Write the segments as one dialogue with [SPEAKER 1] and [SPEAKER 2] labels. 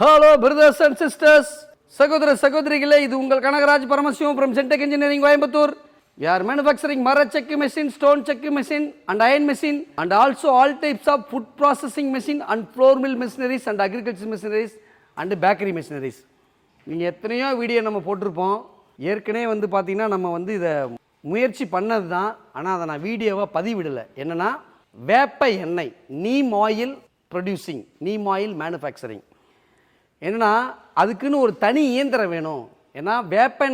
[SPEAKER 1] Hello brothers and sisters சகோதர சகோதரிகளே இது உங்கள் Kanagaraj Paramasivam from Centech engineering Coimbatore யார் மேனுஃபேக்சரிங் மர செக்கு மெஷின் ஸ்டோன் செக்கு machine and iron machine and also all types of food processing machine and flour mill machineries and agriculture machineries and bakery machineries நீங்கள் எத்தனையோ வீடியோ நம்ம போட்டிருப்போம் ஏற்கனவே வந்து பார்த்திங்கன்னா நம்ம வந்து இதை முயற்சி பண்ணது தான் ஆனால் அதை நான் வீடியோவாக பதிவிடலை என்னென்னா வேப்ப எண்ணெய் neem oil producing neem oil manufacturing என்னென்னா அதுக்குன்னு ஒரு தனி இயந்திரம் வேணும் ஏன்னா வேப்ப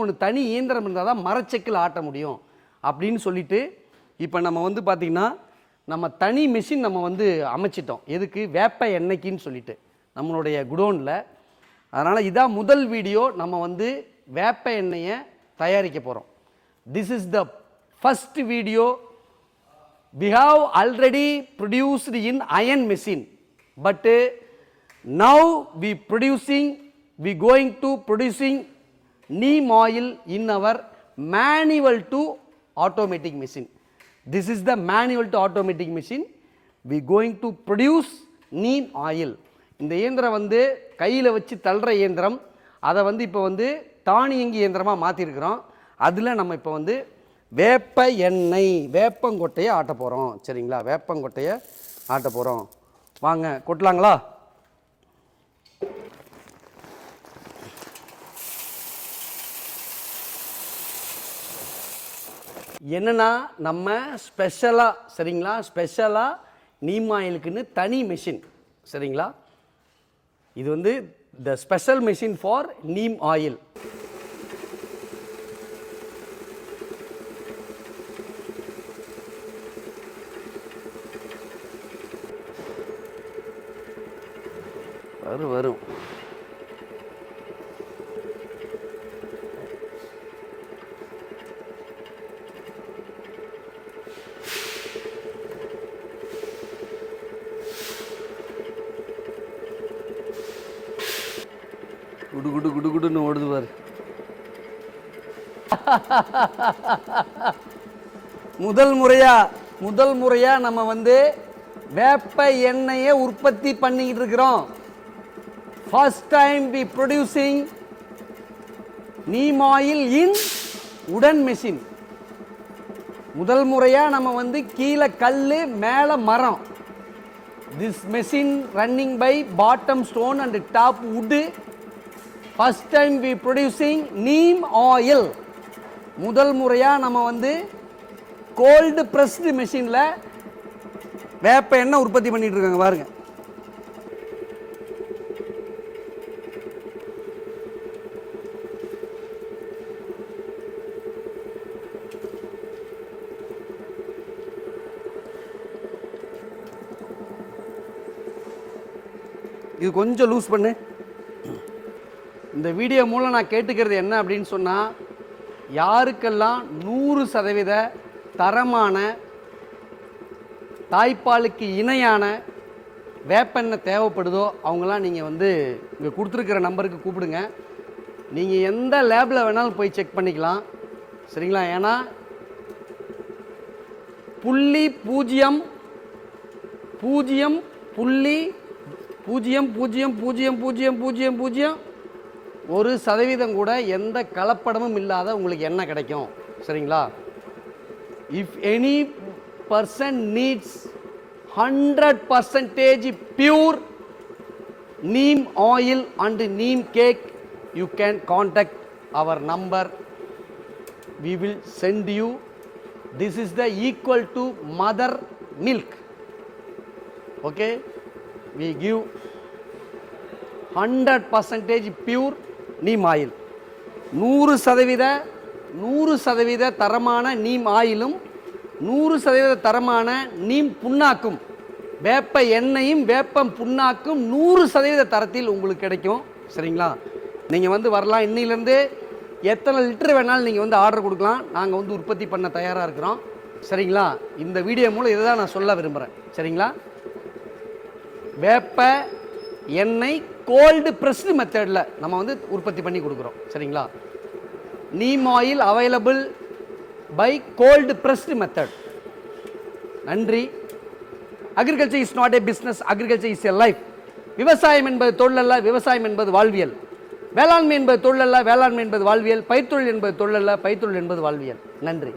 [SPEAKER 1] ஒன்று தனி இயந்திரம் இருந்தால் தான் மரச்செக்கில் ஆட்ட முடியும் அப்படின்னு சொல்லிட்டு இப்போ நம்ம வந்து பார்த்திங்கன்னா நம்ம தனி மிஷின் நம்ம வந்து அமைச்சிட்டோம் எதுக்கு வேப்ப எண்ணெய்க்குன்னு சொல்லிட்டு நம்மளுடைய குடோனில் அதனால் இதான் முதல் வீடியோ நம்ம வந்து வேப்ப எண்ணெயை தயாரிக்க போகிறோம் this is the first video we have already produced in iron machine பட்டு Now we producing, we going to producing neem oil in our manual to automatic machine. This is the manual to automatic machine. We going to produce neem oil. இந்த இயந்திரம் வந்து கையில் வச்சு தள்ளுற இயந்திரம் அதை வந்து இப்போ வந்து தானியங்கி இயந்திரமாக மாற்றிருக்கிறோம் அதில் நம்ம இப்போ வந்து வேப்ப எண்ணெய் வேப்பங்கொட்டையை ஆட்ட போகிறோம் சரிங்களா வேப்பங்கொட்டையை ஆட்ட போகிறோம் வாங்க கொட்டலாங்களா என்னென்னா நம்ம ஸ்பெஷலாக சரிங்களா ஸ்பெஷலாக நீம் ஆயிலுக்குன்னு தனி மிஷின் சரிங்களா இது வந்து the special machine for neem oil வரும் வரும் குடு குடு குடு குடுன்னு ஓடுதுவார் முதல் முறையா முதல் முறையா நம்ம வந்து வேப்ப எண்ணெயை உற்பத்தி பண்ணிக்கிட்டு இருக்கிறோம் first time be producing neem oil in உடன் மிஷின் முதல் முறையாக நம்ம வந்து கீழே கல் மேலே மரம் this machine running by bottom stone and top wood first time we producing neem oil முதல் முறையாக நம்ம வந்து கோல்டு ப்ரெஸ்டு மிஷினில் வேப்ப எண்ணெய் உற்பத்தி பண்ணிகிட்டு இருக்காங்க பாருங்கள் இது கொஞ்சம் லூஸ் பண்ணு இந்த வீடியோ மூலம் நான் கேட்டுக்கிறது என்ன அப்படின்னு சொன்னால் யாருக்கெல்லாம் நூறு சதவீத தரமான தாய்ப்பாலுக்கு இணையான வேப்பெண்ணெய் தேவைப்படுதோ அவங்களாம் நீங்கள் வந்து இங்கே கொடுத்துருக்கிற நம்பருக்கு கூப்பிடுங்க நீங்கள் எந்த லேபில் வேணாலும் போய் செக் பண்ணிக்கலாம் சரிங்களா ஏன்னா புள்ளி பூஜ்ஜியம் பூஜ்ஜியம் புள்ளி பூஜ்ஜியம் பூஜ்ஜியம் பூஜ்ஜியம் பூஜ்ஜியம் பூஜ்ஜியம் பூஜ்ஜியம் ஒரு சதவீதம் கூட எந்த கலப்படமும் இல்லாத உங்களுக்கு என்ன கிடைக்கும் சரிங்களா if any person needs hundred percentage pure neem oil and neem cake you can contact our number we will send you this is the equal to mother milk okay we give hundred percentage pure neem oil நூறு சதவீத நூறு சதவீத தரமான நீம் ஆயிலும் நூறு சதவீத தரமான நீம் புண்ணாக்கும் வேப்ப எண்ணெயும் வேப்பம் புண்ணாக்கும் நூறு சதவீத தரத்தில் உங்களுக்கு கிடைக்கும் சரிங்களா நீங்கள் வந்து வரலாம் இன்னிலேருந்து எத்தனை லிட்டர் வேணாலும் நீங்கள் வந்து ஆர்டர் கொடுக்கலாம் நாங்கள் வந்து உற்பத்தி பண்ண தயாராக இருக்கிறோம் சரிங்களா இந்த வீடியோ மூலம் இதை தான் நான் சொல்ல விரும்புகிறேன் சரிங்களா வேப்ப எண்ணெய் கோல்டு ப்ரெஸ்டு மெத்தடில் நம்ம வந்து உற்பத்தி பண்ணி கொடுக்குறோம் சரிங்களா neem oil available by cold pressed method நன்றி agriculture is not a business agriculture is a life விவசாயம் என்பது தொழிலல்ல விவசாயம் என்பது வாழ்வியல் வேளாண்மை என்பது தொழிலல்ல வேளாண்மை என்பது வாழ்வியல் பயிர்த்தொழில் என்பது தொழிலல்ல பயிர்த்தொழில் என்பது வாழ்வியல் நன்றி